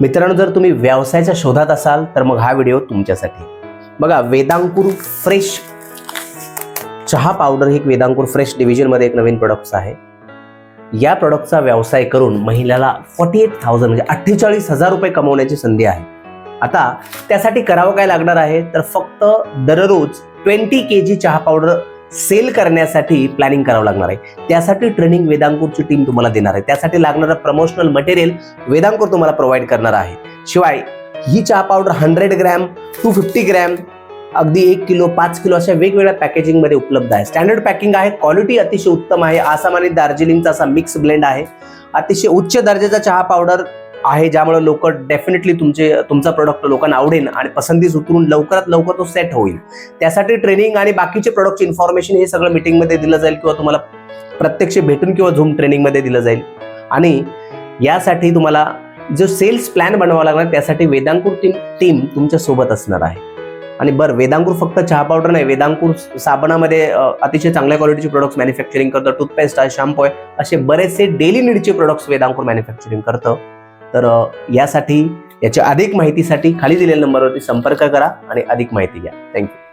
मित्रांनो जर तुम्ही व्यवसायाच्या शोधात असाल तर मग हा व्हिडिओ तुमच्यासाठी. बघा वेदांकुर फ्रेश चहा पावडर ही वेदांकूर वेदांकुर फ्रेश डिव्हिजनमध्ये एक नवीन प्रोडक्ट्स आहे. या प्रोडक्टचा व्यवसाय करून महिलाला फॉर्टी एट थाउजंड म्हणजे अठ्ठेचाळीस हजार रुपये कमवण्याची संधी आहे. आता त्यासाठी करावं काय लागणार आहे? तर फक्त दररोज ट्वेंटी के जी चहा पावडर सेल करण्यासाठी प्लॅनिंग करावं लागणार आहे. त्यासाठी ट्रेनिंग वेदांकूरची टीम तुम्हाला देणार आहे. त्यासाठी लागणारं प्रमोशनल मटेरियल वेदांकूर तुम्हाला प्रोव्हाइड करणार आहे. शिवाय ही चहा powder hundred gram two fifty gram अगदी एक किलो पाच किलो अशा वेगवेगळ्या पॅकेजिंगमध्ये उपलब्ध आहे. स्टँडर्ड पॅकिंग आहे. क्वालिटी अतिशय उत्तम आहे. आसाम आणि दार्जिलिंगचा असा मिक्स ब्लेंड आहे. अतिशय उच्च दर्जाचा चहा पावडर आहे ज्यामुळे लोक डेफिनेटली तुमचे तुमचा प्रोडक्ट लोकांना आवडेल आणि पसंतीस उतरून लवकरात लवकर तो सेट होईल. त्यासाठी ट्रेनिंग आणि बाकीचे प्रोडक्टचे इन्फॉर्मेशन हे सगळं मीटिंगमध्ये दिलं जाईल किंवा तुम्हाला प्रत्यक्ष भेटून किंवा झूम ट्रेनिंगमध्ये दिलं जाईल. आणि यासाठी तुम्हाला जो सेल्स प्लॅन बनवावा लागणार त्यासाठी वेदांकूर टीम टीम तुमच्यासोबत असणार आहे. आणि बरं वेदांकूर फक्त चहा पावडर नाही वेदांकूर साबणामध्ये अतिशय चांगल्या क्वालिटीचे प्रोडक्ट्स मॅन्युफॅक्चरिंग करतं. टूथपेस्ट आहे शॅम्पू आहे असे बरेचसे डेली नीडचे प्रोडक्ट्स वेदांकूर मॅन्युफॅक्चरिंग करतं. तर यासाठी याच्या अधिक माहितीसाठी खाली दिलेल्या नंबरवरती संपर्क करा आणि अधिक माहिती घ्या. थँक्यू